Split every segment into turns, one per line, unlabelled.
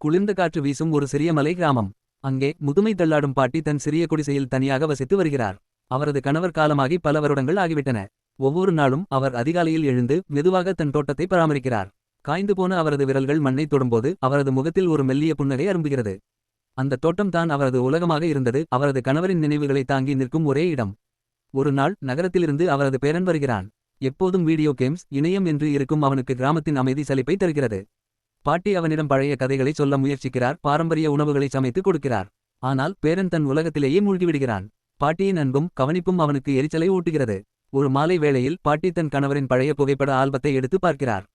குளிர்ந்த காற்று வீசும் ஒரு சிறிய மலை கிராமம். அங்கே முதுமை தள்ளாடும் பாட்டி தன் சிறிய குடிசையில் தனியாக வசித்து வருகிறார். அவரது கணவர் காலமாகி பல வருடங்கள் ஆகிவிட்டன. ஒவ்வொரு நாளும் அவர் அதிகாலையில் எழுந்து மெதுவாக தன் தோட்டத்தை பராமரிக்கிறார். காய்ந்து போன அவரது விரல்கள் மண்ணை தொடும்போது அவரது முகத்தில் ஒரு மெல்லிய புன்னகை அரும்புகிறது. அந்த தோட்டம் தான் அவரது உலகமாக இருந்தது. அவரது கணவரின் நினைவுகளை தாங்கி நிற்கும் ஒரே இடம். ஒரு நாள் நகரத்திலிருந்து அவரது பேரன் வருகிறான். எப்போதும் வீடியோ கேம்ஸ் இணையம் என்று இருக்கும் அவனுக்கு கிராமத்தின் அமைதி சலிப்பை தருகிறது. பாட்டி அவனிடம் பழைய கதைகளை சொல்ல முயற்சிக்கிறார் பாரம்பரிய உணவுகளை சமைத்து கொடுக்கிறார். ஆனால் பேரன் தன் உலகத்திலேயே மூழ்கிவிடுகிறான். பாட்டியின் அன்பும் கவனிப்பும் அவனுக்கு எரிச்சலை ஊட்டுகிறது. ஒரு மாலை வேளையில் பாட்டி தன் கணவரின் பழைய புகைப்பட ஆல்பத்தை எடுத்து பார்க்கிறார்.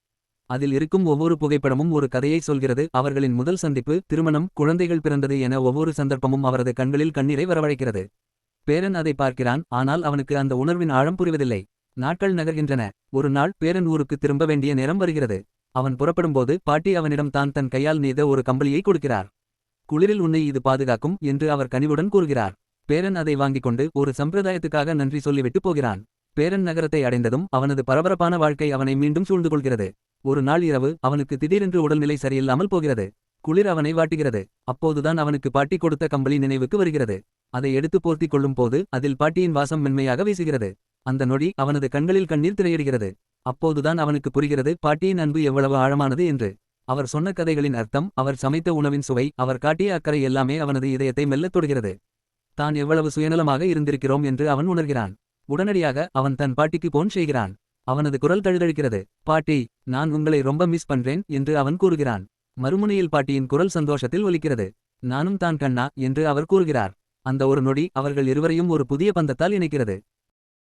அதில் இருக்கும் ஒவ்வொரு புகைப்படமும் ஒரு கதையை சொல்கிறது. அவர்களின் முதல் சந்திப்பு திருமணம் குழந்தைகள் பிறந்தது என ஒவ்வொரு சந்தர்ப்பமும் அவரது கண்களில் கண்ணீரை வரவழைக்கிறது. பேரன் அதை பார்க்கிறான் ஆனால் அவனுக்கு அந்த உணர்வின் ஆழம் புரிவதில்லை. நாட்கள் நகர்கின்றன. ஒரு நாள் பேரன் ஊருக்கு திரும்ப வேண்டிய நேரம் வருகிறது. அவன் புறப்படும்போது பாட்டி அவனிடம் தான் தன் கையால் நெய்த ஒரு கம்பளியை கொடுக்கிறார். குளிரில் உன்னை இது பாதுகாக்கும் என்று அவர் கனிவுடன் கூறுகிறார். பேரன் அதை வாங்கிக் கொண்டு ஒரு சம்பிரதாயத்துக்காக நன்றி சொல்லிவிட்டு போகிறான். பேரன் நகரத்தை அடைந்ததும் அவனது பரபரப்பான வாழ்க்கை அவனை மீண்டும் சூழ்ந்து கொள்கிறது. ஒரு நாள் இரவு அவனுக்கு திடீரென்று உடல்நிலை சரியில்லாமல் போகிறது. குளிர் அவனை வாட்டுகிறது. அப்போதுதான் அவனுக்கு பாட்டி கொடுத்த கம்பளி நினைவுக்கு வருகிறது. அதை எடுத்து போர்த்திக் கொள்ளும் போது அதில் பாட்டியின் வாசம் மென்மையாக வீசுகிறது. அந்த நொடி அவனது கண்களில் கண்ணீர் திரையிடுகிறது. அப்போதுதான் அவனுக்கு புரிகிறது பாட்டியின் அன்பு எவ்வளவு ஆழமானது என்று. அவர் சொன்ன கதைகளின் அர்த்தம் அவர் சமைத்த உணவின் சுவை அவர் காட்டிய அக்கறை எல்லாமே அவனது இதயத்தை மெல்லத் தொடுகிறது. தான் எவ்வளவு சுயநலமாக இருந்திருக்கிறோம் என்று அவன் உணர்கிறான். உடனடியாக அவன் தன் பாட்டிக்கு போன் செய்கிறான். அவனது குரல் தழுதழுக்கிறது. பாட்டி நான் உங்களை ரொம்ப மிஸ் பண்றேன் என்று அவன் கூறுகிறான். மறுமுனையில் பாட்டியின் குரல் சந்தோஷத்தில் ஒலிக்கிறது. நானும் தான் கண்ணா என்று அவர் கூறுகிறார். அந்த ஒரு நொடி அவர்கள் இருவரையும் ஒரு புதிய பந்தத்தால் இணைக்கிறது.